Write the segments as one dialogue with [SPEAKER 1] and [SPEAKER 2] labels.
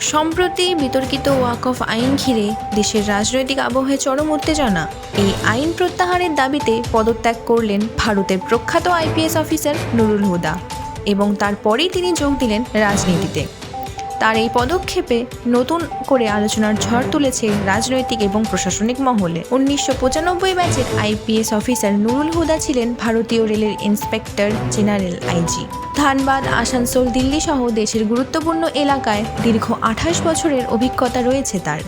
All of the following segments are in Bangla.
[SPEAKER 1] সম্প্রতি বিতর্কিত ওয়াক অফ আইন ঘিরে দেশের রাজনৈতিক আবহে চরম উত্তেজনা। এই আইন প্রত্যাহারের দাবিতে পদত্যাগ করলেন ভারতের প্রখ্যাত আইপিএস অফিসার নুরুল হুদা এবং তারপরেই তিনি যোগ দিলেন রাজনীতিতে। তার এই পদক্ষেপে নতুন করে আলোচনার ঝড় তুলেছে রাজনৈতিক এবং প্রশাসনিক মহলে। উনিশশো পঁচানব্বই ব্যাচের আইপিএস অফিসার নুরুল হুদা ছিলেন ভারতীয় রেলের inspector general IG. Dhanbad, Asansol Delhi সহ দেশের গুরুত্বপূর্ণ এলাকায় দীর্ঘ আঠাশ বছরের অভিজ্ঞতা রয়েছে তার।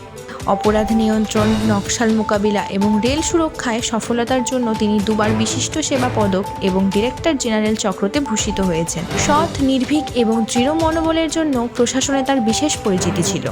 [SPEAKER 1] অপরাধ নিয়ন্ত্রণ, নকশাল মোকাবিলা এবং রেল সুরক্ষায় সফলতার জন্য তিনি দুবার বিশিষ্ট সেবা পদক এবং ডিরেক্টর জেনারেল চক্রতে ভূষিত হয়েছেন। সৎ, নির্ভীক এবং দৃঢ় মনোবলের জন্য প্রশাসনে তার বিশেষ পরিচিতি ছিল।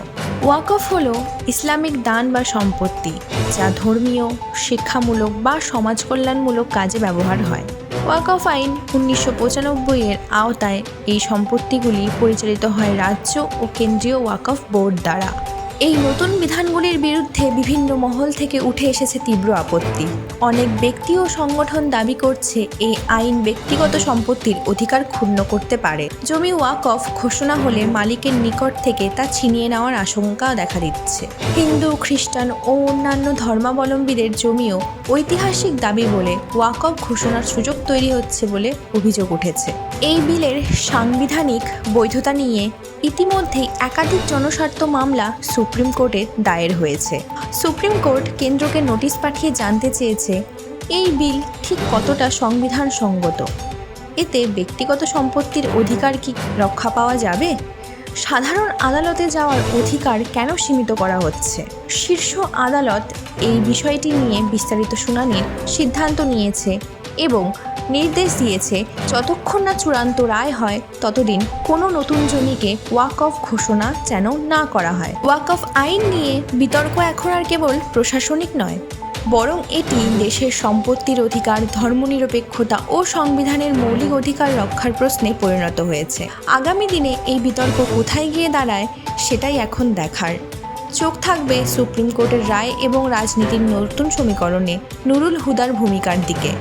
[SPEAKER 1] ওয়াকফ হল ইসলামিক দান বা সম্পত্তি, যা ধর্মীয়, শিক্ষামূলক বা সমাজ কল্যাণমূলক কাজে ব্যবহার হয়। ওয়াকফ আইন উনিশশো পঁচানব্বই এর আওতায় এই সম্পত্তিগুলি পরিচালিত হয় রাজ্য ও কেন্দ্রীয় ওয়াকফ বোর্ড দ্বারা। এই নতুন বিধানগুলির বিরুদ্ধে বিভিন্ন মহল থেকে উঠে এসেছে তীব্র আপত্তি। অনেক ব্যক্তি ও সংগঠন দাবি করছে এই আইন ব্যক্তিগত সম্পত্তির অধিকার ক্ষুণ্ণ করতে পারে। জমি ওয়াকফ ঘোষণা হলে মালিকের নিকট থেকে তা ছিনিয়ে নেওয়ার আশঙ্কা দেখা দিচ্ছে। হিন্দু, খ্রিস্টান ও অন্যান্য ধর্মাবলম্বীদের জমিও ঐতিহাসিক দাবি বলে ওয়াকফ ঘোষণার সুযোগ তৈরি হচ্ছে বলে অভিযোগ উঠেছে। এই বিলের সাংবিধানিক বৈধতা নিয়ে ইতিমধ্যেই একাধিক জনস্বার্থ মামলা সুপ্রিম কোর্টে দায়ের হয়েছে। সুপ্রিম কোর্ট কেন্দ্রকে নোটিশ পাঠিয়ে জানতে চেয়েছে, এই বিল ঠিক কতটা সংবিধান সঙ্গত এতে ব্যক্তিগত সম্পত্তির অধিকার কি রক্ষা পাওয়া যাবে? সাধারণ আদালতে যাওয়ার অধিকার কেন সীমিত করা হচ্ছে? শীর্ষ আদালত এই বিষয়টি নিয়ে বিস্তারিত শুনানির সিদ্ধান্ত নিয়েছে এবং নির্দেশ দিয়েছে, যতক্ষণ না চূড়ান্ত রায় হয়, ততদিন কোনো নতুন জমিকে ওয়াক অফ ঘোষণা যেন না করা হয়। ওয়াক অফ আইন নিয়ে বিতর্ক এখন আর কেবল প্রশাসনিক নয়, বরং এটি দেশের সম্পত্তির অধিকার, ধর্মনিরপেক্ষতা ও সংবিধানের মৌলিক অধিকার রক্ষার প্রশ্নে পরিণত হয়েছে। আগামী দিনে এই বিতর্ক কোথায় গিয়ে দাঁড়ায়, সেটাই এখন দেখার। চোখ থাকবে সুপ্রিম কোর্টের রায় এবং রাজনীতির নতুন সমীকরণে নুরুল হুদার ভূমিকার দিকে।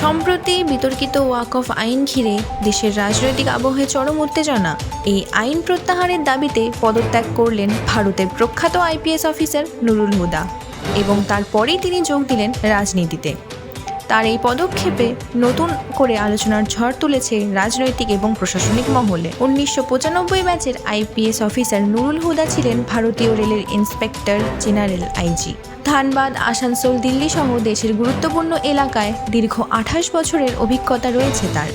[SPEAKER 1] সম্প্রতি বিতর্কিত ওয়াকফ আইন ঘিরে দেশের রাজনৈতিক আবহে চরম উত্তেজনা, এই আইন প্রত্যাহারের দাবিতে পদত্যাগ করলেন ভারতের প্রখ্যাত আইপিএস অফিসার নুরুল হুদা এবং তারপরেই তিনি যোগ দিলেন রাজনীতিতে। তার এই পদক্ষেপে নতুন করে আলোচনার ঝড় তুলেছে রাজনৈতিক এবং প্রশাসনিক মহলে। উনিশশো পঁচানব্বই ম্যাচের আইপিএস অফিসার নুরুল হুদা ছিলেন ভারতীয় রেলের inspector general IG. Dhanbad, Asansol, Delhi সহ দেশের গুরুত্বপূর্ণ এলাকায় দীর্ঘ আঠাশ বছরের অভিজ্ঞতা রয়েছে তার।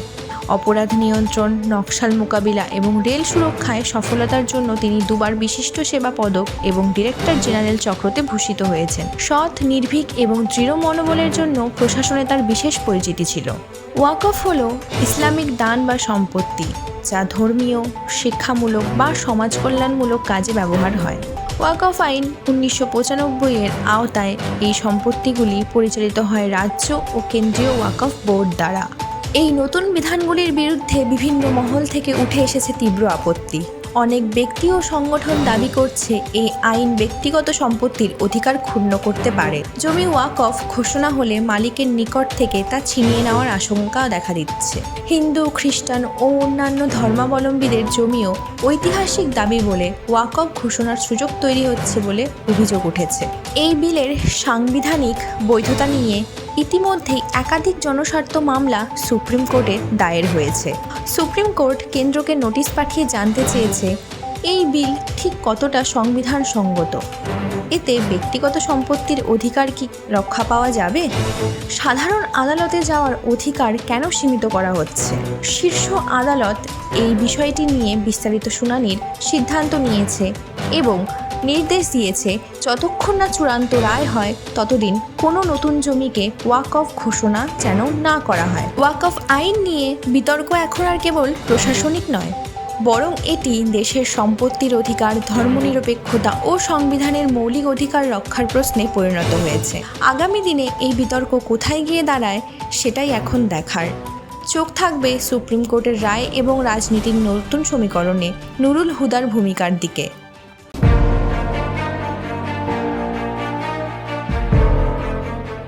[SPEAKER 1] অপরাধ নিয়ন্ত্রণ, নকশাল মোকাবিলা এবং রেল সুরক্ষায় সফলতার জন্য তিনি দুবার বিশিষ্ট সেবা পদক এবং ডিরেক্টর জেনারেল চক্রতে ভূষিত হয়েছেন। সৎ, নির্ভীক এবং দৃঢ় মনোবলের জন্য প্রশাসনে তার বিশেষ পরিচিতি ছিল। ওয়াকফ হল ইসলামিক দান বা সম্পত্তি, যা ধর্মীয়, শিক্ষামূলক বা সমাজ কল্যাণমূলক কাজে ব্যবহার হয়। ওয়াকফ আইন উনিশশো পঁচানব্বই এর আওতায় এই সম্পত্তিগুলি পরিচালিত হয় রাজ্য ও কেন্দ্রীয় ওয়াকফ বোর্ড দ্বারা। এই নতুন বিধানগুলির বিরুদ্ধে বিভিন্ন মহল থেকে উঠে এসেছে তীব্র আপত্তি। অনেক ব্যক্তি ও সংগঠন দাবি করছে এই আইন ব্যক্তিগত সম্পত্তির অধিকার ক্ষুণ্ণ করতে পারে। জমি ওয়াকফ ঘোষণা হলে মালিকের নিকট থেকে তা ছিনিয়ে নেওয়ার আশঙ্কা দেখা দিচ্ছে। হিন্দু, খ্রিস্টান ও অন্যান্য ধর্মাবলম্বীদের জমিও ঐতিহাসিক দাবি বলে ওয়াকফ ঘোষণার সুযোগ তৈরি হচ্ছে বলে অভিযোগ উঠেছে। এই বিলের সাংবিধানিক বৈধতা নিয়ে ইতিমধ্যেই একাধিক জনস্বার্থ মামলা সুপ্রিম কোর্টে দায়ের হয়েছে। সুপ্রিম কোর্ট কেন্দ্রকে নোটিশ পাঠিয়ে জানতে চেয়েছে, এই বিল ঠিক কতটা সংবিধান সঙ্গত এতে ব্যক্তিগত সম্পত্তির অধিকার কি রক্ষা পাওয়া যাবে? সাধারণ আদালতে যাওয়ার অধিকার কেন সীমিত করা হচ্ছে? শীর্ষ আদালত এই বিষয়টি নিয়ে বিস্তারিত শুনানির সিদ্ধান্ত নিয়েছে এবং নির্দেশ দিয়েছে, যতক্ষণ না চূড়ান্ত রায় হয়, ততদিন কোনো নতুন জমিকে ওয়াক অফ ঘোষণা যেন না করা হয়। ওয়াক অফ আইন নিয়ে বিতর্ক এখন আর কেবল প্রশাসনিক নয়, বরং এটি দেশের সম্পত্তির অধিকার, ধর্মনিরপেক্ষতা ও সংবিধানের মৌলিক অধিকার রক্ষার প্রশ্নে পরিণত হয়েছে। আগামী দিনে এই বিতর্ক কোথায় গিয়ে দাঁড়ায়, সেটাই এখন দেখার। চোখ থাকবে সুপ্রিম কোর্টের রায় এবং রাজনীতির নতুন সমীকরণে নুরুল হুদার ভূমিকার দিকে।